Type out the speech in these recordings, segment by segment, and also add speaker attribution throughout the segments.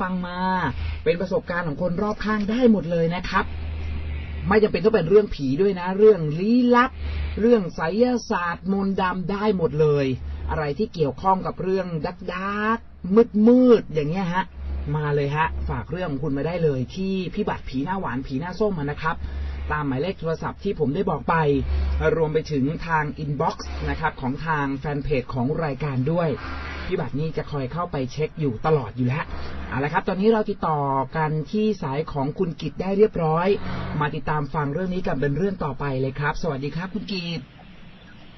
Speaker 1: ฟังมาเป็นประสบการณ์ของคนรอบข้างได้หมดเลยนะครับ ไม่จำเป็นต้องเป็นเรื่องผีด้วยนะ เรื่องลี้ลับ เรื่องไสยศาสตร์มนต์ดำได้หมดเลย อะไรที่เกี่ยวข้องกับเรื่องดักดักมืดมืดอย่างเงี้ยฮะ มาเลยฮะ ฝากเรื่องของคุณมาได้เลยที่พี่บัตรผีหน้าหวานผีหน้าส้มอะนะครับตามหมายเลขโทรศัพท์ที่ผมได้บอกไป รวมไปถึงทางอินบ็อกซ์นะครับของทางแฟนเพจของรายการด้วย พี่บัตรนี่จะคอยเข้าไปเช็คอยู่ตลอดอยู่แล้วเอาละครับ ตอนนี้เราติดต่อกันที่สายของคุณกิตได้เรียบร้อย มาติดตามฟังเรื่องนี้กันเป็นเรื่องต่อไปเลยครับ สวัสดีครับ คุณกิต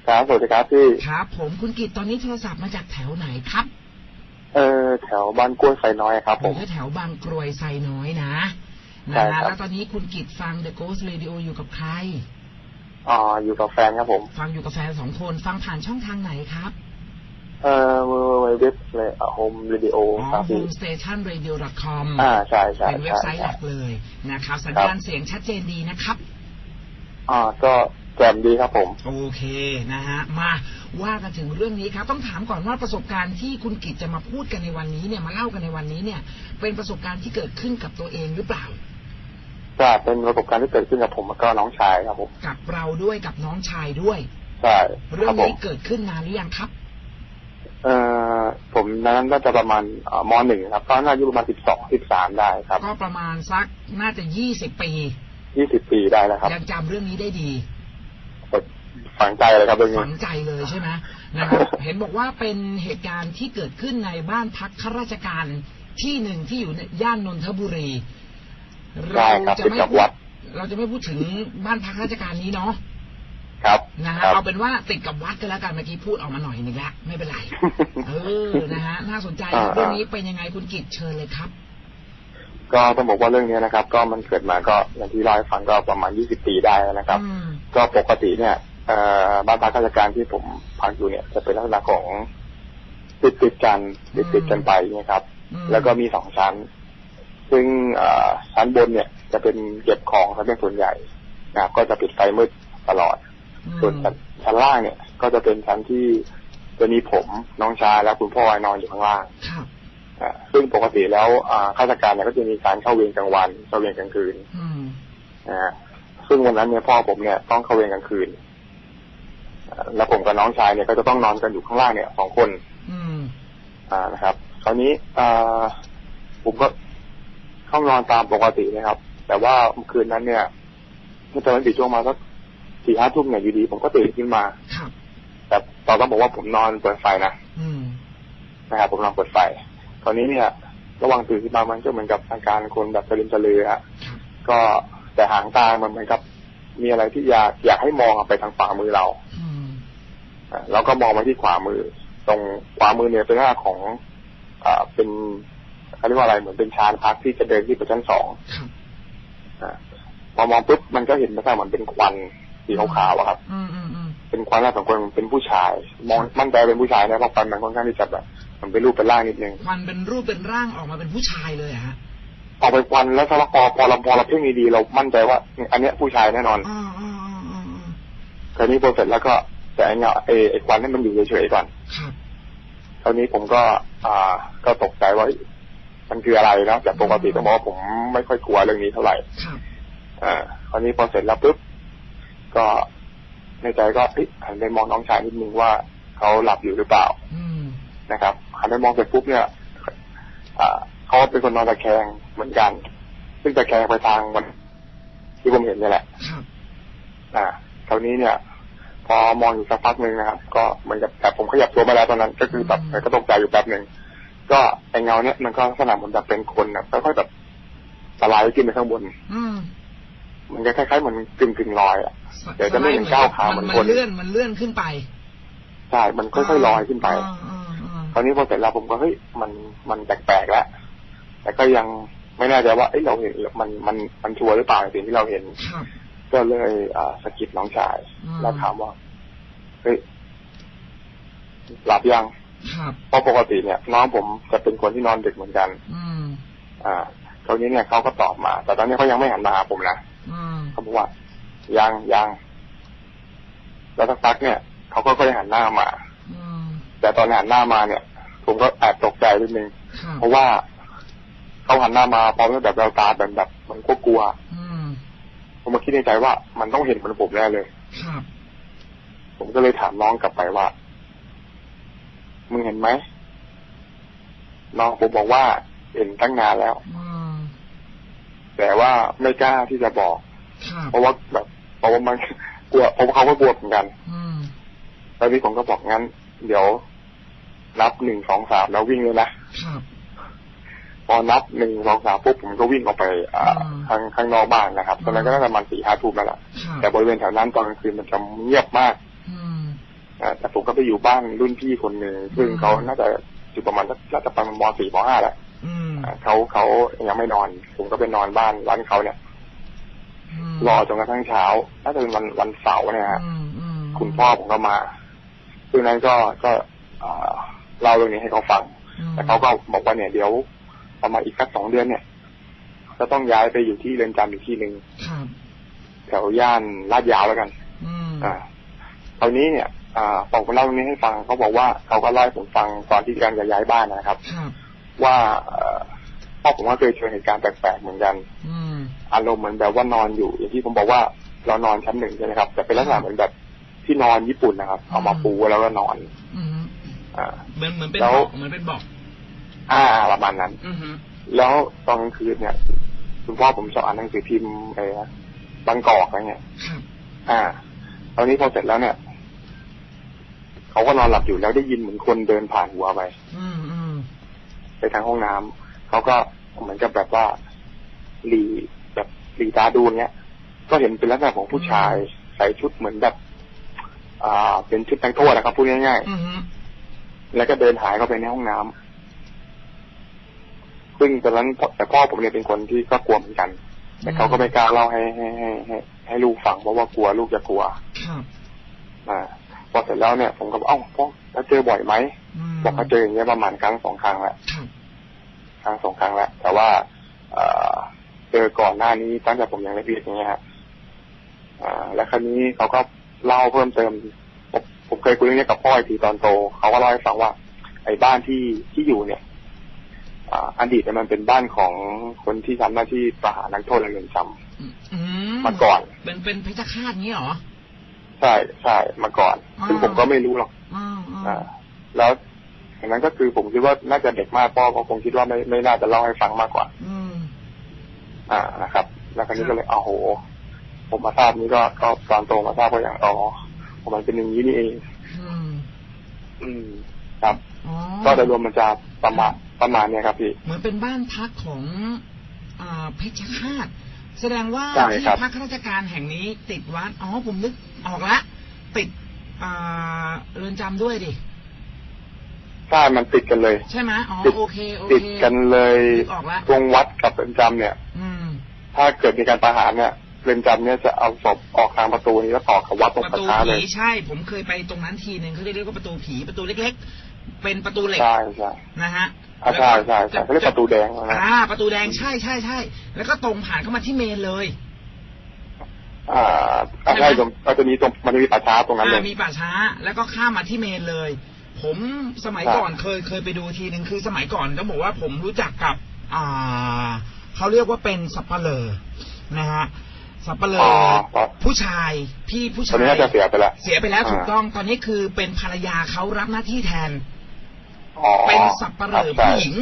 Speaker 2: ครับสวัสดีครับพี่
Speaker 1: ครับ ผมคุณกิตตอนนี้โทรศัพท์มาจากแถวไหนครับ
Speaker 2: เออแถวบ้านกล้วยไฟน้อยครับผม
Speaker 1: อยู่แถวบางกรวยไซน้อยนะ
Speaker 2: ใช่
Speaker 1: นะครับฮะแล้วตอนนี้คุณกิตฟัง The Ghost Radio อยู่กับใคร
Speaker 2: อ่าอยู่กับแฟนครับผม
Speaker 1: ฟังอยู่กับแฟนสองคนฟังผ่านช่องทางไหนครับ
Speaker 2: เออเว็บเลยโฮมเรดิโอ
Speaker 1: อ๋อ
Speaker 2: ครับพี่
Speaker 1: homestationradio.com
Speaker 2: อ่าใช่ใช่
Speaker 1: เป็นเว็บ
Speaker 2: ใช่
Speaker 1: ไซต์ห
Speaker 2: ใช่
Speaker 1: ลักเลยนะครับสัญ
Speaker 2: ครับ
Speaker 1: ญาณเสียงชัดเจนดีนะครับ
Speaker 2: อ่าก็แจ่มดีครับผม
Speaker 1: โอเคนะฮะ มาว่ากันถึงเรื่องนี้ครับ ต้องถามก่อนว่าประสบการณ์ที่คุณกิจจะมาพูดกันในวันนี้เนี่ยมาเล่ากันในวันนี้เนี่ย เป็นประสบการณ์ที่เกิดขึ้นกับตัวเองหรือเปล่า
Speaker 2: ก็เป็นประสบการณ์ที่เกิดขึ้นกับผมแล้วก็น้องชายครับผม
Speaker 1: กับเราด้วยกับน้องชายด้วย
Speaker 2: ใช่
Speaker 1: เรื่
Speaker 2: ค
Speaker 1: อ
Speaker 2: รั
Speaker 1: ง
Speaker 2: บผ
Speaker 1: นี้
Speaker 2: ม
Speaker 1: เกิดขึ้นนานหรือยังครับ
Speaker 2: เอ่อผมนั้นน่าจะประมาณอ่ามหนึ่งครับตอนนั้นอายุประมาณสิบสองสิบสามได้ครับ
Speaker 1: ก็ประมาณสักน่าจะยี่สิบปี
Speaker 2: ยี่สิบปีได้แล้วครับ
Speaker 1: ยังจำเรื่องนี้ได้ดี
Speaker 2: ฝังใจเลยครับเรื่องนี้
Speaker 1: ฝังใจเลยใช่ไหมนะครับเห็นบอกว่าเป็นเหตุการณ์ที่เกิดขึ้นในบ้านพักข้าราชการที่หนึ่งที่อยู่ในย่านนนทบุรี
Speaker 2: ใช่ครับ
Speaker 1: จะ
Speaker 2: ติด
Speaker 1: ไม่
Speaker 2: กับ
Speaker 1: พู
Speaker 2: วั
Speaker 1: ด
Speaker 2: ด
Speaker 1: เราจะไม่พูดถึงบ้านพักราชการนี้เนาะ
Speaker 2: ครับ
Speaker 1: นะฮะ
Speaker 2: ครับ
Speaker 1: เอาเป็นว่าติดกับวัดก็แล้วกันเมื่อกี้พูดออกมาหน่อยหนึงละไม่เป็นไร เออนะฮะน่าสนใจครับ
Speaker 2: อ่า
Speaker 1: เรื่องนี้เป็นยังไงคุณกิตเชิญเลยครับ
Speaker 2: ก็ต้องบอกว่าเรื่องนี้นะครับ ก็มันเกิดมาก็อย่างที่เล่าให้ฟังก็ประมาณยี่สิบปีได้แล้วนะครับ
Speaker 1: อืม
Speaker 2: ก็ปกติเนี่ยเอ่อบ้านพักราชการที่ผมพักอยู่เนี่ย จะเป็นลักษณะของติดติดๆกันติดติดๆกันไปนะครับ
Speaker 1: อืม
Speaker 2: แล้วก็มีสองชั้น ซึ่งเอ่อชั้นบนเนี่ยจะเป็นเก็บของซะเป็นส่วนใหญ่นะครับก็จะปิดไฟมืดตลอด ส่วนชั้นชั้นล่างเนี่ย ก็จะเป็นชั้นที่จะมีผมน้องชายและคุณพ่อนอนอยู่ข้างล่าง
Speaker 1: ครับ
Speaker 2: อ่าซึ่งปกติแล้วอ่าข้าราชการเนี่ยก็จะมีการเข้าเวรกลางวันเข้าเวรกลางคืน
Speaker 1: อืม
Speaker 2: นะฮะซึ่งวันนั้นเนี่ยพ่อผมเนี่ยต้องเข้าเวรกลางคืนอ่าแล้วผมกับน้องชายเนี่ยก็จะต้องนอนกันอยู่ข้างล่างเนี่ยสองคน
Speaker 1: อืม
Speaker 2: อ่านะครับ คราวนี้อ่าผมก็เข้านอนตามปกตินะครับ แต่ว่าคืนนั้นเนี่ยเมื่อตอนตีช่วงมาสัก สี่ห้าทุ่มเนี่ยอยู่ดีผมก็ตื่นขึ้นมา
Speaker 1: ครับ
Speaker 2: แต่ตอนต้องบอกว่าผมนอนเปิดไฟนะ
Speaker 1: อืม
Speaker 2: นะครับผมนอนเปิดไฟคราวนี้เนี่ยระหว่างตื่นขึ้นมามันก็เหมือนกับอาการคนแบบสลืมสลืออะ
Speaker 1: ครับ
Speaker 2: ก็แต่หางตามันเหมือนกับ มีอะไรที่อยากอยากให้มองไปทางขวามือเรา
Speaker 1: อืม
Speaker 2: อะเราก็มองไปที่ขวามือ ตรงขวามือเนี่ยเป็นหน้าของอ่าเป็นเขาเรียกว่าอะไรเหมือนเป็นชานพักที่จะเดินที่ไปชั้นสอง
Speaker 1: ครับ
Speaker 2: อะพอมองปุ๊บมันก็เห็นลักษณะเหมือนเป็นควัน สีขาวๆอะครับ
Speaker 1: อืมอืมอืม
Speaker 2: เป็นควันแล้วสองคนเป็นผู้ชาย มองมั่นใจเป็นผู้ชายนะเพราะควันมันค่อนข้างที่จะแบบมันเป็นรูปเป็นร่างนิดนึง
Speaker 1: ควันเป็นรูปเป็นร่างออกมาเป็นผู้ชายเลยอะฮะ
Speaker 2: ออกไปควันแล้วถ้าเราพอพอเราพอเราเพ่งดีๆเรามั่นใจว่าอันเนี้ยผู้ชายแน่นอน
Speaker 1: อ๋ออ๋ออ๋ออ๋ออ๋อ
Speaker 2: คราวนี้พอเสร็จแล้วก็แต่ไอ้เงาไอ้ไอ้ควันนี่มันอยู่เฉยๆก่อน
Speaker 1: ครับ
Speaker 2: คราวนี้ผมก็ อ่า ก็ตกใจว่าเอ้ยมันคืออะไรเนาะแต่ปกติต้องบอกว่าผมไม่ค่อยกลัวเรื่องนี้เท่าไหร่
Speaker 1: ครับ
Speaker 2: อ่า คราวนี้พอเสร็จแล้วปุ๊บ ก็ในใจก็เอ๊ะหันไปมองน้องชายนิดนึงว่าเขาหลับอยู่หรือเปล่า
Speaker 1: อืม
Speaker 2: นะครับหันไปมองเสร็จปุ๊บเนี่ยอ่าเขาเป็นคนนอนตะแคงเหมือนกัน ซึ่งตะแคงไปทางมันที่ผมเห็นเนี่ยแหละ
Speaker 1: ครับ
Speaker 2: อ่าคราวนี้เนี่ย พอมองอยู่สักพักหนึ่งนะครับ ก็เหมือนกับแต่ผมขยับตัวมาแล้วตอนนั้น ก็คือแบบก็ตกใจอยู่แป๊บหนึ่งก็ไอเงาเนี่ยมันก็ลักษณะเหมือนแบบเป็นคนนะค่อยๆแบบสไลด์ขึ้นไปข้างบน
Speaker 1: อืม
Speaker 2: มัน จะคล้ายๆเหมือนกึ่งกึ่งๆลอยอะเดี๋ยวจะไม่เห็นก้าวขาเหมือน
Speaker 1: มั
Speaker 2: คน
Speaker 1: เลื่อนมันเลื่อนขึ้นไป
Speaker 2: ใช่มันค่อยๆลอยขึ้นไป
Speaker 1: อ่าอ่าอ่า
Speaker 2: คราวนี้พอเสร็จแล้วผมก็เฮ้ยมันมันแปลกๆแล้วแต่ก็ยังไม่แน่ใจว่าเอ้ยเราเห็นมันมันมันชัวร์หรือเปล่าในสิ่งที่เราเห็น
Speaker 1: ครับ
Speaker 2: ก็เลยอ่าสะกิดน้องชาย
Speaker 1: อืม
Speaker 2: แล้วถามว่าเฮ้ยหลับยัง
Speaker 1: ครับ
Speaker 2: เพราะปกติเนี่ยน้องผมจะเป็นคนที่นอนดึกเหมือนกัน
Speaker 1: อืม
Speaker 2: อ่าคราวนี้เนี่ยเขาก็ตอบมา แต่ตอนนี้เขายังไม่หันมาหาผมนะ
Speaker 1: อืม
Speaker 2: เขาบอกว่ายังยังแล้วสักพักเนี่ยเขาก็ค่อยหันหน้ามา
Speaker 1: อืม
Speaker 2: แต่ตอนหันหน้ามาเนี่ย ผมก็แอบตกใจนิดนึง
Speaker 1: ครับ
Speaker 2: เพราะว่าเขาหันหน้ามาพร้อมกับแบบแววตาแบบแบบเหมันกลัว
Speaker 1: อืม
Speaker 2: ๆผมมาคิดในใจว่ามันต้องเห็นเหมือนผมแน่เลย
Speaker 1: ครับ
Speaker 2: ผมก็เลยถามน้องกลับไปว่า มึงเห็นไหมน้องผมบอกว่าเห็นตั้งนานแล้ว
Speaker 1: อืม
Speaker 2: แต่ว่าไม่กล้าที่จะบอก
Speaker 1: ครับ
Speaker 2: เพราะว่าแบบเพราะว่ามันกลัวเพราะว่าเขาก็กลัวเหมือนกัน
Speaker 1: อืม
Speaker 2: ตอนนี้ผมก็บอกงั้น เดี๋ยวนับหนึ่งสองสามแล้ววิ่งเลยนะครับพอนับหนึ่งสองสามปุ๊บผมก็วิ่งออกไปอ่า
Speaker 1: อืม
Speaker 2: ข้างข้างนอกบ้านนะครับตอนนั้นก็น่าจะประมาณสี่ห้าทุ่มแล้วล่ะ
Speaker 1: ครับ
Speaker 2: แต่บริเวณแถวนั้นตอนกลางคืนมันจะเงียบมาก
Speaker 1: อืม
Speaker 2: อ่าแต่ผมก็ไปอยู่บ้านรุ่นพี่คนหนึ่งซึ่ง
Speaker 1: อืม
Speaker 2: เขาน่าจะอยู่ประมาณสักน่าจะประมาณมสี่มห้าแหละ
Speaker 1: อืม
Speaker 2: อ่าเขาเขายังไม่นอน ผมก็ไปนอนบ้านร้านเขาเนี่ย
Speaker 1: ม
Speaker 2: รอจนกระทั่งเช้าน่าจะเป็นวันวันเสาร์เนี่ยฮะ
Speaker 1: อืมอืม
Speaker 2: คุณพ่อผมก็มาซึ่งนั้นก็ก็อ่าเล่าเรื่องนี้ให้เขาฟัง
Speaker 1: อืม
Speaker 2: แต่เขาก็บอกว่าเนี่ยเดี๋ยวประมาณอีกสักสองเดือนเนี่ยจะต้องย้ายไปอยู่ที่เรือนจำอีกที่หนึ่ง
Speaker 1: ครับ
Speaker 2: แถวย่านลาดยาวแล้วกัน
Speaker 1: อืม
Speaker 2: อ่าตอนนี้เนี่ยอ่าผมก็เล่าเรื่องนี้ให้ฟังเขาบอกว่าเขาก็เล่าให้ผมฟังตอนที่กำลังจะย้ายบ้านนะครับ
Speaker 1: ครับ
Speaker 2: ว่าเอ่อพ่อผมว่าเคยเจอเหตุการณ์แปลกๆเหมือนกัน
Speaker 1: อืม
Speaker 2: อารมณ์เหมือนแบบว่านอนอยู่ อย่างที่ผมบอกว่าเรานอนชั้นหนึ่งใช่ไหมครับแต่เป็นลักษณะเหมือนแบบที่นอนญี่ปุ่นนะครับ เอามาปูแล้วก็นอน
Speaker 1: อืม
Speaker 2: อ่า
Speaker 1: เหมือนเหมือนเป็น
Speaker 2: แล้ว
Speaker 1: เบาะเหมือนเป็นเบาะ
Speaker 2: อ่าประมาณนั้น
Speaker 1: อือฮึ
Speaker 2: แล้วตอนกลางคืนเนี่ยคุณพ่อผมชอบอ่านหนังสือพิมพ์อะไรนะบางกอกอะไรเงี้ย
Speaker 1: ครับ
Speaker 2: อ่าตอนนี้พอเสร็จแล้วเนี่ยเขาก็นอนหลับอยู่แล้วได้ยินเหมือนคนเดินผ่านหัวไป
Speaker 1: อืมอืม
Speaker 2: ไปทางห้องน้ำเขาก็เหมือนกับแบบว่าหลี แบบหลีตาดูเนี้ย ก็เห็นเป็นลักษณะของผู้ชายใส่ชุดเหมือนแบบ อ่า เป็นชุดแต่งโทษนะครับพูดง่าย
Speaker 1: อือฮึ
Speaker 2: ๆแล้วก็เดินหายเข้าไปในห้องน้ำซึ่งตอนนั้นพ่อแต่พ่อผมเนี่ยเป็นคนที่ก็กลัวเหมือนกันแต่เขาก็ไม่กล้าเล่าให้ให้ให้ให้ให้ลูกฟังเพราะว่ากลัวลูกจะกลัว
Speaker 1: ครับ
Speaker 2: อ่าพอเสร็จแล้วเนี่ย ผมก็บอกเอ้าพ่อแล้วเจอบ่อยไหม
Speaker 1: อืม
Speaker 2: บอกเขาเจออย่างเงี้ยประมาณครั้งสองครั้งแล้ว
Speaker 1: ครับ
Speaker 2: ครั้งสองครั้งแล้วแต่ว่าเอ่อเจอก่อนหน้านี้ตั้งแต่ผมยังเล็กๆอย่างเงี้ยฮะอ่า แล้วครั้นี้เขาก็เล่าเพิ่มเติมผมผมเคยคุยเรื่องนี้กับพ่ออีกทีตอนโตเขาก็เล่าให้ฟังว่า ไอ้บ้านที่ที่อยู่เนี่ยอ่าอดีตเนี่ยมันเป็นบ้านของคนที่ทำหน้าที่ประหารนักโทษในเรือนจำ
Speaker 1: อืม
Speaker 2: มาก่อน
Speaker 1: เป็นเป็นเพชฌฆาตงี้เหรอ
Speaker 2: ใช่ใช่มาก่อน
Speaker 1: อ่า
Speaker 2: ซึ่งผมก็ไม่รู้หรอก
Speaker 1: อืมอืม
Speaker 2: อ่า แล้วอย่างนั้นก็คือผมคิดว่าน่าจะเด็กมากพ่อก็คงคิดว่าไม่ไม่น่าจะเล่าให้ฟังมากกว่า
Speaker 1: อืม
Speaker 2: อ่านะครับ แล้วคราวนี้ก็เลยอ้าวโห ผมมาทราบนี้ก็ก็ตอนโตมาทราบก็อย่างอ๋อมันเป็นอย่างนี้นี่เอง
Speaker 1: อืม
Speaker 2: อืมครับ
Speaker 1: อ๋อ
Speaker 2: ก็โดยรวมมันจะประมาณประมาณเนี้ยครับพี่
Speaker 1: เหมือนเป็นบ้านพักของอ่าเพชฌฆาตแสดงว่า
Speaker 2: ใช่
Speaker 1: ที่
Speaker 2: ครับ
Speaker 1: พักข้าราชการแห่งนี้ ติดวัดอ๋อผมนึกออกละติดอ่าเรือนจำด้วยดิ
Speaker 2: ใช่มันติดกันเลย
Speaker 1: ใช่ไหมอ๋อ
Speaker 2: ติด
Speaker 1: โอเคโอ
Speaker 2: ติด
Speaker 1: เค
Speaker 2: กันเลย
Speaker 1: นึกออกละ
Speaker 2: ตรงวัดกับเรือนจำเนี่ย
Speaker 1: อืม
Speaker 2: ถ้าเกิดมีการประหารเนี่ยเรือนจำเนี่ยจะเอาศพออกทางประตูนี้แล้วต่อกับวัดตรง
Speaker 1: ประ
Speaker 2: ประ
Speaker 1: ตู
Speaker 2: ช้าเล
Speaker 1: ผี
Speaker 2: ย
Speaker 1: ใช่ ผมเคยไปตรงนั้นทีหนึ่งเขาเรียกว่าประตูผีประตูเล็ก ๆ เป็นประตูเหล็ก
Speaker 2: ใช่ใช่
Speaker 1: นะฮะ
Speaker 2: อ่าใช่ใช่ใช่เขาเรียกประตูแดงนะ
Speaker 1: อ่า ประตูแดงใช่ใช่ใช่แล้วก็ตรงผ่านเข้ามาที่เมนเลย
Speaker 2: อ่าอ่าใช่ตรงมันจะมีตรงมันจะมีป่าช้าตรงนั้นเล
Speaker 1: อ่าย มีป่าช้าแล้วก็ข้ามมาที่เมนเลย ผมสมัย
Speaker 2: ครับ
Speaker 1: ก่อนเคยเคยไปดูทีหนึ่งคือสมัยก่อนต้องบอกว่าผมรู้จักกับ อ่า เขาเรียกว่าเป็นสับปะเลอนะฮะสับปะเล
Speaker 2: อ๋
Speaker 1: อ
Speaker 2: อ
Speaker 1: ผู้ชายพี่ผู้
Speaker 2: ตอ
Speaker 1: ชาน
Speaker 2: นี้
Speaker 1: ย
Speaker 2: น่าจะเสียไปแล้ว
Speaker 1: เสียไปแล้ว
Speaker 2: อ่า
Speaker 1: ถูกต้องตอนนี้คือเป็นภรรยาเขารับหน้าที่แทน
Speaker 2: อ๋อ
Speaker 1: เป็นสับปะเลอ
Speaker 2: ครับ
Speaker 1: ผู้
Speaker 2: ใช่
Speaker 1: หญิง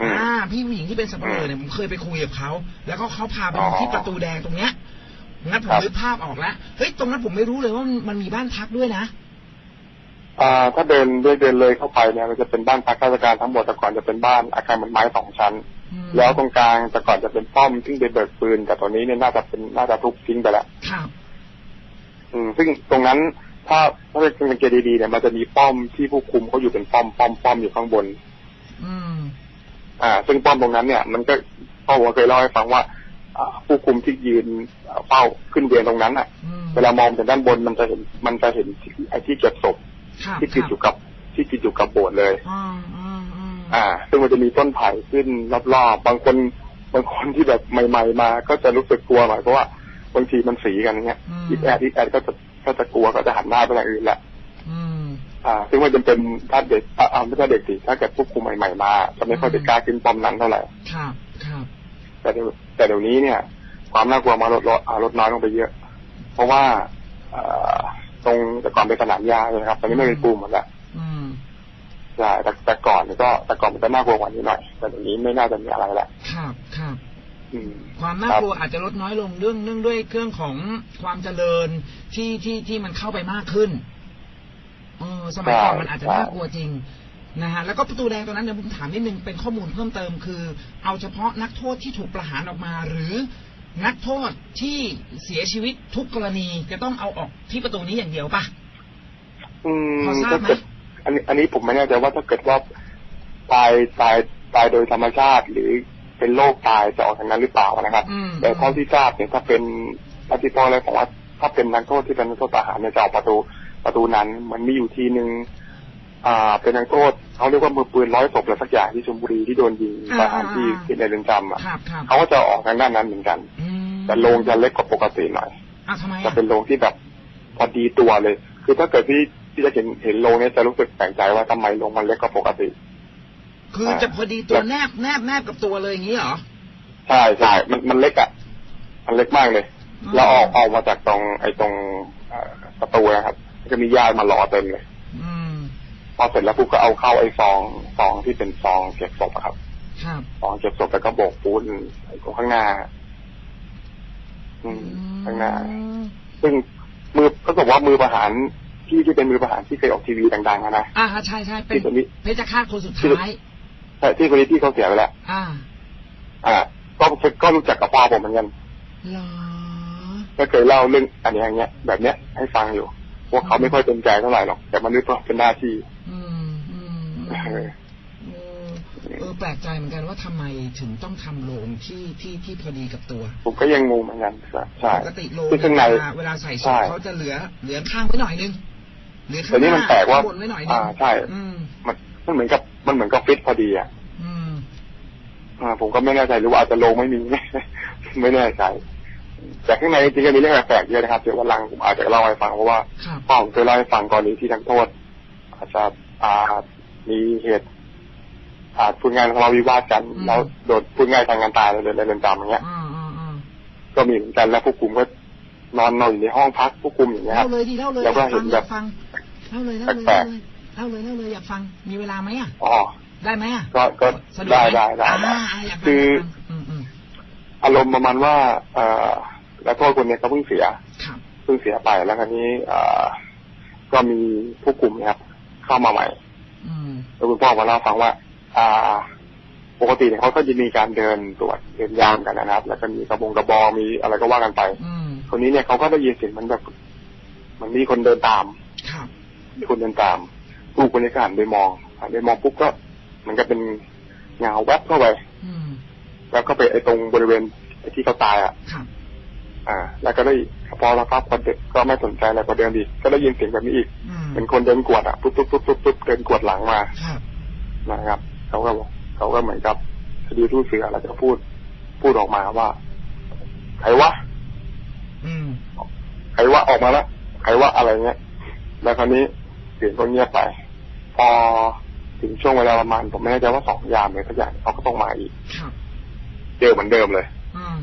Speaker 2: อืม
Speaker 1: อ่า พี่ผู้หญิงที่เป็นสับปะเลอเนี่ยผมเคยไปคุยกับเขาแล้วก็เขาพาไปดูที่ประตูแดงตรงเนี้ยงั้นผม
Speaker 2: ครับ
Speaker 1: นึกภาพออกแล้วเฮ้ยตรงนั้นผมไม่รู้เลยว่ามันมันมีบ้านพักด้วยนะ
Speaker 2: อ่าถ้าเดินด้วยเดินเลยเข้าไปเนี่ยมันจะเป็นบ้านพักข้าราชการทั้งหมดแต่ก่อนจะเป็นบ้านอาคารเหมือนไม้สองชั้น
Speaker 1: อืม
Speaker 2: แล้วตรงกลางแต่ก่อนจะเป็นป้อมซึ่งเป็นเบิกปืนแต่ตอนนี้เนี่ยน่าจะเป็นน่าจะทุบทิ้งไปแล้ว
Speaker 1: ครับ
Speaker 2: อืม ซึ่งตรงนั้นถ้าถ้าเป็นสังเกตดีๆเนี่ยมันจะมีป้อมที่ผู้คุมเขาอยู่เป็นป้อมป้อมป้อมอยู่ข้างบน
Speaker 1: อืม
Speaker 2: อ่า ซึ่งป้อมตรงนั้นเนี่ย มันก็พ่อผมเคยเล่าให้ฟังว่าอ่าผู้คุมที่ยืนเฝ้าขึ้นเวรตรงนั้นอะ
Speaker 1: อืม
Speaker 2: เวลามองจากด้านบนมันจะเห็นมันจะเห็นไอ้ที่เก็บศพ
Speaker 1: ครับ
Speaker 2: ที่ติดอยู่กับที่ติดอยู่กับโบสถ์เลย
Speaker 1: อ่าอ่าอ่า
Speaker 2: อ่า ซึ่งมันจะมีต้นไผ่ขึ้นรอบๆ บางคน บางคนที่แบบใหม่ ๆ มา ก็จะรู้สึกกลัวหน่อยเพราะว่าบางทีมันสีกันเงี้ย
Speaker 1: อืม
Speaker 2: อีแอดอีแอดก็จะก็จะกลัวก็จะหันหน้าไปทางอื่นแหละ
Speaker 1: อืม
Speaker 2: อ่า ซึ่งมันจะเป็นถ้าเด็กอ่าอ่าไม่ใช่เด็กสิถ้าเกิดผู้คุมใหม่ ๆ มา จะไม่ค่อยไปกล้าขึ้นปอมนั้นเท่าไหร่
Speaker 1: ครับครับ
Speaker 2: แต่เดี๋ยวแต่เดี๋ยวนี้เนี่ย ความน่ากลัวมาลดลดอ่าลดน้อยลงไปเยอะ เพราะว่าอ่าตรงแต่ก่อนเป็นสนามหญ้าใช่ไหมครับตอนนี้ไม่เป็นปูนหมดแล้ว
Speaker 1: อืม
Speaker 2: ใช่แต่แต่ก่อนนี่ก็แต่ก่อนมันจะน่ากลัวกว่านี้หน่อยแต่เดี๋ยวนี้ไม่น่าจะมีอะไรแล้ว
Speaker 1: ครับครับ
Speaker 2: อืม
Speaker 1: ความน่ากลัวอาจจะลดน้อยลงเรื่องเนื่องด้วยเครื่องของความเจริญที่ที่ที่มันเข้าไปมากขึ้นเออสมัยก่อนมันอาจจะน่ากลัวจริงนะฮะแล้วก็ประตูแดงตรงนั้นเดี๋ยวผมถามนิดนึงเป็นข้อมูลเพิ่มเติมคือ เอาเฉพาะนักโทษที่ถูกประหารออกมา หรือนักโทษที่เสียชีวิตทุกกรณีจะต้องเอาออกที่ประตูนี้อย่างเดียวปะ
Speaker 2: อืม
Speaker 1: พอทราบ
Speaker 2: ถ้า
Speaker 1: ไหม
Speaker 2: เกิด อันนี้อันนี้ผมไม่แน่ใจว่าถ้าเกิดว่าตายตายตายโดยธรรมชาติ หรือเป็นโรคตายจะออกทางนั้นหรือเปล่านะครับ
Speaker 1: อืม
Speaker 2: แต่เท่าที่ทราบเนี่ยถ้าเป็นอธิตออะไรของว่าถ้าเป็นนักโทษที่เป็นนักโทษประหารเนี่ยจะออกประตูประตูนั้น มันมีอยู่ทีหนึ่งอ่า เป็นนักโทษเขาเรียกว่ามือปืนร้อยศพหรือสักอย่างที่ชลบุรีที่โดนยิงประหารที่ที่ในเรือนจำอะ
Speaker 1: ครับครับ
Speaker 2: เขาก็จะออกทางด้านนั้นเหมือนกัน
Speaker 1: อืม
Speaker 2: แต่โรงจะเล็กกว่าปกติหน่อย
Speaker 1: อะทำไม
Speaker 2: จะ
Speaker 1: อะ
Speaker 2: เป็นโรงที่แบบพอดีตัวเลย คือถ้าเกิดพี่ พี่จะเห็นเห็นโรงเนี้ยจะรู้สึกแปลกใจว่าทำไมโรงมันเล็กกว่าปกติ
Speaker 1: คือจะพอดีตัวแนบแนบแนบกับตัวเลยอย่างนี้เหรอ
Speaker 2: ใช่ใช่มันมันเล็กอะ มันเล็กมากเลย
Speaker 1: อืม
Speaker 2: แล้วออกออกมาจากตรงไอ้ตรงเอ่อประตูนะครับจะมีญาติมารอเต็มเลย
Speaker 1: อืม
Speaker 2: พอเสร็จแล้วปุ๊บก็เอาเข้าไอ้ซองซองที่เป็นซองเก็บศพอะครับ
Speaker 1: ครับ
Speaker 2: ซองเก็บศพแล้วก็โบกปูนไอ้ตรงข้างหน้า อืมข้างหน้า ซึ่งมือก็บอกว่ามือประหาร ที่ที่เป็นมือประหารที่เคยออกทีวีดังๆอะนะ
Speaker 1: อ่าใช่ใช่เป็น
Speaker 2: ที่คนนี้
Speaker 1: เพชฌฆาตคนสุดท้าย
Speaker 2: แต่ที่คนนี้ที่เขาเสียไปแล้ว
Speaker 1: อ่า
Speaker 2: อ่า ก็ก็รู้จักกับพ่อผมเหมือนกัน
Speaker 1: เหรอ
Speaker 2: ก็เคยเล่าเรื่องอันนี้อย่างเงี้ย แบบเนี้ยให้ฟังอยู่พวกเขาไม่ค่อยเต็มใจเท่าไหร่หรอก แต่มันนึกว่าเป็นหน้าที่
Speaker 1: อืมอืม
Speaker 2: เออ
Speaker 1: เออเออแปลกใจเหมือนกันว่าทำไมถึงต้องทำโลงที่ที่ที่พอดีกับตัว
Speaker 2: ผมก็ยังงงเหมือนกันใช่
Speaker 1: ปกติโลง
Speaker 2: คือข้างใน
Speaker 1: เวลาเวลาใส่ศ
Speaker 2: ใช่
Speaker 1: พเขาจะเหลือ เหลือข้างไว้หน่อยนึงเหลือข้าง
Speaker 2: แต่นี่มันแปลกว่า
Speaker 1: ข้งบนไว้หน่อยนึง
Speaker 2: อ่าใช่
Speaker 1: อืม
Speaker 2: มันมันเหมือนกับมันเหมือนกับฟิตพอดีอะ
Speaker 1: อืม
Speaker 2: อ่า ผมก็ไม่แน่ใจหรือว่าอาจจะโลงไม่มีไม่แน่ใจแต่ข้างในจริงๆก็มีเรื่องแปลกๆเยอะนะครับเดี๋ยววันหลังผมอาจจะเล่าให้ฟังเพราะว่า
Speaker 1: ครับ
Speaker 2: พ่อผมเคยเล่าให้ฟังกรณีที่ทั้งโทษ อาจจะอ่ามีเหตุอาจพูดง่ายๆทะเลาะวิวาทกัน
Speaker 1: อืม
Speaker 2: แล้วโดนพูดง่ายทางการตายในเรือนในเรือนจำอย่างเงี้ย
Speaker 1: อ่าอ่าอ่า
Speaker 2: ก็มีเหมือนกันแล้วผู้คุมก็นอนนอนอยู่ในห้องพักผู้คุมอย่างเงี้ยค
Speaker 1: เล่า
Speaker 2: รับ
Speaker 1: เลยดีเล่าเลยอ
Speaker 2: แล้วก็
Speaker 1: ยาก
Speaker 2: เห็
Speaker 1: ฟัง
Speaker 2: น
Speaker 1: อ
Speaker 2: แบบ
Speaker 1: ยากฟัง เล่าเลยเล่าเลย
Speaker 2: แปล
Speaker 1: เล่ากเลยเล่าเลยเล่าเลยอยากฟังมีเวลาไหมอะ
Speaker 2: อ๋อ
Speaker 1: ได้ไหมอะ
Speaker 2: ก็ก็
Speaker 1: สะดวก
Speaker 2: ได้
Speaker 1: หม
Speaker 2: ได้ได้ได้
Speaker 1: อ่าอ่าอยากฟัง
Speaker 2: คือ
Speaker 1: อยากฟังอืมอืม
Speaker 2: อารมณ์ประมาณว่าเอ่อแล้วโทษคนเนี้ยเขาเพิ่งเสีย
Speaker 1: ครับ
Speaker 2: เพิ่งเสียไปแล้วคราวนี้เอ่อก็มีผู้คุมเนะครับ เข้ามาใหม่
Speaker 1: อืม
Speaker 2: แล้วคุณพ่อมาเล่าฟังว่า อ่า ปกติเนี่ยเขาก็จะมีการเดินตรวจเดินยามกันนะครับ แล้วก็มีกระบงกระบองมีอะไรก็ว่ากันไป
Speaker 1: อืม
Speaker 2: คนนี้เนี่ยเขาก็ได้ยินเสียงเหมันแบบเหมันมีคนเดินตาม
Speaker 1: ครับ
Speaker 2: มีคนเดินตามลูกคนนี้ก็หันไปมองหันไปมองปุ๊บก็เหมันก็เป็นเงาแวบเข้าไป
Speaker 1: อืม
Speaker 2: แล้วก็ไปไอ้ตรงบริเวณไอ้ที่เขาตายอะ
Speaker 1: ครับ
Speaker 2: อ่า แล้วก็ได้พอเราภาพคนเด็กก็ไม่สนใจอะไรพอเดินอีกก็ได้ยินเสียงแบบนี้อีก
Speaker 1: อืม
Speaker 2: เป็นคนเดินกวดอะปุ๊บปุ๊บปุ๊บปุ๊บปุ๊บเดินกวดหลังมา
Speaker 1: ครับ
Speaker 2: นะครับเขาก็บอกเขาก็เหมือนกับคดีทูตเสือแล้วก็พูด พูดออกมาว่าใครวะ
Speaker 1: อืม
Speaker 2: ใครวะออกมาแล้วใครวะอะไรเงี้ยแล้วคราวนี้ เสียงก็เงียบไป พอถึงช่วงเวลาประมาณผมไม่แน่ใจว่าสองยามเลยสักอย่างเขาก็ต้องมาอีก
Speaker 1: ครับ
Speaker 2: เจอเหมือนเดิมเลย
Speaker 1: อืม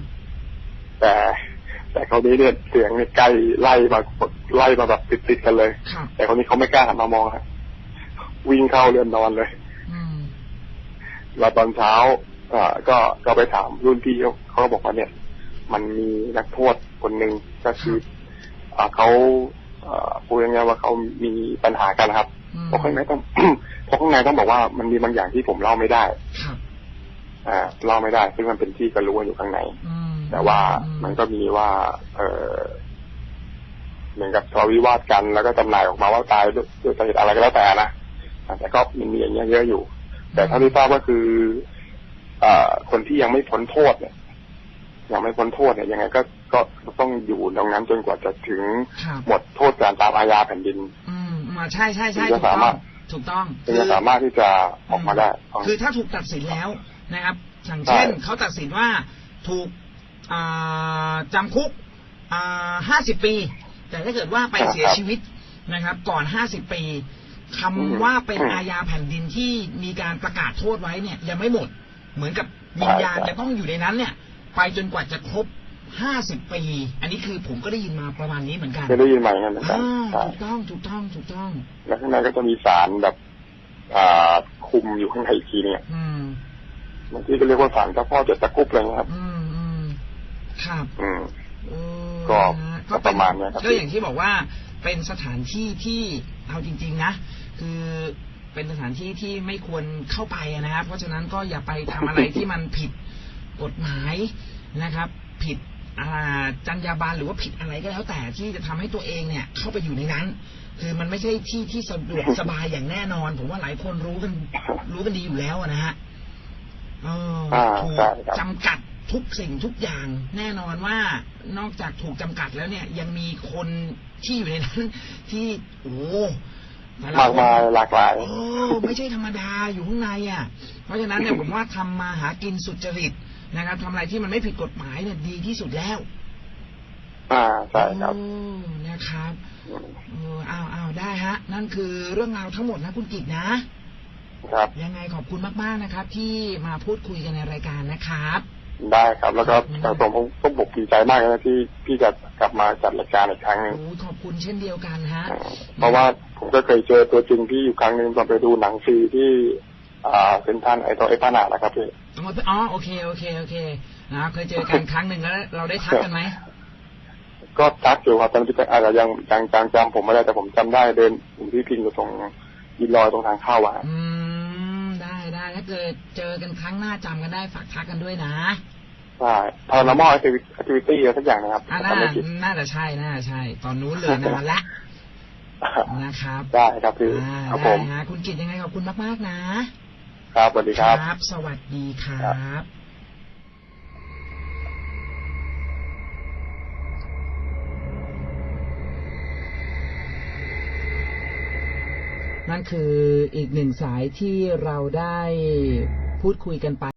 Speaker 2: แต่แต่คราวนี้เนี่ยเสียงเนี่ยใกล้ไล่มาไล่มาแบบติดๆกันเลย
Speaker 1: ครับ
Speaker 2: แต่คราวนี้เขาไม่กล้าหันมามองฮะวิ่งเข้าเรือนนอนเลย
Speaker 1: อืม
Speaker 2: แล้วตอนเช้าอ่าก็ก็ไปถามรุ่นพี่เขาเขาก็บอกว่าเนี่ย มันมีนักโทษคนหนึ่งก็คืออ่าเขาอ่า พูดง่ายๆว่าเขามีปัญหากันนะครับ
Speaker 1: อืม
Speaker 2: เพราะข้างในต้องเพราะข้างในต้องบอกว่ามันมีบางอย่างที่ผมเล่าไม่ได้
Speaker 1: ครับ
Speaker 2: อ่าเล่าไม่ได้ซึ่งมันเป็นที่กันรู้กันอยู่ข้างใน
Speaker 1: อืม
Speaker 2: แต่ว่า
Speaker 1: อื
Speaker 2: มันก็มีว่า เออเหมือนกับทะเลาะวิวาทกันแล้วก็จำหน่ายออกมาว่าตายด้วยด้วยสาเหตุอะไรก็แล้วแต่นะอ่าแต่ก็มันมีอย่างเงี้ยเยอะอยู่ แต่เท่าที่ทราบก็คือเอ่อคนที่ยังไม่พ้นโทษเนี่ย ยังไม่พ้นโทษเนี่ยยังไงก็ก็ต้องอยู่ตรงนั้นจนกว่าจะถึง
Speaker 1: ครับ
Speaker 2: หมดโทษการตามอาญาแผ่นดิน
Speaker 1: อืมมาใช่ใช่ใช่
Speaker 2: ถึงจะ
Speaker 1: ถูกต้
Speaker 2: สา
Speaker 1: อ
Speaker 2: มางรถ
Speaker 1: ถูกต้อง
Speaker 2: ถึงจะสามารถที่จะออกมาได้อ๋อ
Speaker 1: คือถ้าถูกตัดสินแล้วนะครับอย่างเช่น
Speaker 2: ใช่
Speaker 1: เขาตัดสินว่าถูกอ่าจำคุกห้าสิบปี แต่ถ้าเกิดว่าไปเสียชีวิตนะครับ ก่อนห้าสิบปีคำว่าเป็นอาญาแผ่นดินที่มีการประกาศโทษไว้เนี่ยยังไม่หมด เหมือนกับวิญญาณจะต้องอยู่ในนั้นเนี่ย ไปจนกว่าจะครบห้าสิบปี อันนี้คือผมก็ได้ยินมาประมาณนี้เหมือนกัน
Speaker 2: เคยได้ยินใหม่กันเหมือนกัน
Speaker 1: อ่า
Speaker 2: ใช่
Speaker 1: ถูกต้องถูกต้องถูกต้อง
Speaker 2: แล้วข้างในก็จะมีสารแบบ อ่าคุมอยู่ข้างในอีกทีเนี่ย
Speaker 1: อืม
Speaker 2: บางทีก็เรียกว่าสารเจ้าพ่อเจ็ดตะกรุบอะไรเงี้ยครับ
Speaker 1: อืมอืมครับ
Speaker 2: อืม
Speaker 1: เออ
Speaker 2: ก็
Speaker 1: นะ
Speaker 2: ก็ประมาณเนี้ยครับ
Speaker 1: ก็อย่างที่บอกว่าเป็นสถานที่ที่เอาจริง ๆ นะ คือเป็นสถานที่ที่ไม่ควรเข้าไปอะนะครับ เพราะฉะนั้นก็อย่าไปทำอะไรที่มันผิด กฎหมายนะครับ ผิดอ่าจรรยาบรรณหรือว่าผิดอะไรก็แล้วแต่ที่จะทำให้ตัวเองเนี่ย เข้าไปอยู่ในนั้น คือมันไม่ใช่ที่ที่สะดวกสบายอย่างแน่นอน ผมว่าหลายคนรู้กันรู้กันดีอยู่แล้วอะนะฮะเออ
Speaker 2: อ่า
Speaker 1: ถูก
Speaker 2: ใช่ครับ
Speaker 1: จำกัดทุกสิ่งทุกอย่างแน่นอนว่านอกจากถูกจำกัดแล้วเนี่ย ยังมีคนที่อยู่ในนั้น ที่โอ้แต่ละ
Speaker 2: มาก
Speaker 1: คน
Speaker 2: มายหลากหลาย
Speaker 1: โอ้ไม่ใช่ธรรมดาอยู่ข้างในอะ เพราะฉะนั้นเนี่ยผมว่าทำมาหากินสุจริต นะครับทำอะไรที่มันไม่ผิดกฎหมายเนี่ยดีที่สุดแล้ว
Speaker 2: อ่าใช่ครับ
Speaker 1: โอ้นะครับ
Speaker 2: อืม
Speaker 1: เอออ้าวอ้าวได้ฮะ นั่นคือเรื่องราวทั้งหมดนะคุณกิตนะ
Speaker 2: ครับ
Speaker 1: ยังไงขอบคุณมากๆนะครับ ที่มาพูดคุยกันในรายการนะครับ
Speaker 2: ได้ครับแล้วก็
Speaker 1: อืม
Speaker 2: ทางผมผมผมดีใจมากเลยนะที่พี่จะกลับมาจัดรายการอีกครั้งหนึ่ง
Speaker 1: โอ้ขอบคุณเช่นเดียวกันฮะ
Speaker 2: อ่าเพราะว่าผมก็เคยเจอตัวจริงพี่อยู่ครั้งหนึ่งตอนไปดูหนังฟรีที่ อ่าเซนทรันไอตองไอพานานะครับพี่
Speaker 1: อ๋อโอเคโอเคโอเคนะครับเคยเจอกันครั้งหนึ่งแล้ว เราได้ทักกันไหม
Speaker 2: ก็ทักอยู่ครับตอนที่อาจจะยังยังจำจำผมไม่ได้แต่ผมจำได้เดินอยู่ที่พิงอยู่ตรงยินลอยตรงทางเข้าอะ
Speaker 1: อืมได้ได้ถ้าเกิดเจอกันครั้งหน้าจำกันได้ฝากทักกันด้วยนะ
Speaker 2: ใช่พารามอลแอคทิวิตี้อะไรสักอย่างนะครับ
Speaker 1: อ่า
Speaker 2: ถ้า
Speaker 1: น่า
Speaker 2: จำไม่ผิด
Speaker 1: น่าจะใช่น่าจะใช่ ตอนนู้นเลยนานละนะครับ
Speaker 2: ได้ครับพี่
Speaker 1: อ่า
Speaker 2: ครับผ
Speaker 1: ได้
Speaker 2: ม
Speaker 1: ฮะคุณกิตยังไงขอบคุณมาก ๆ นะ ครับ
Speaker 2: สวัสดีครับ
Speaker 1: บสวัสดีครั
Speaker 2: ครับ
Speaker 1: บนั่นคืออีกหนึ่งสายที่เราได้พูดคุยกันไป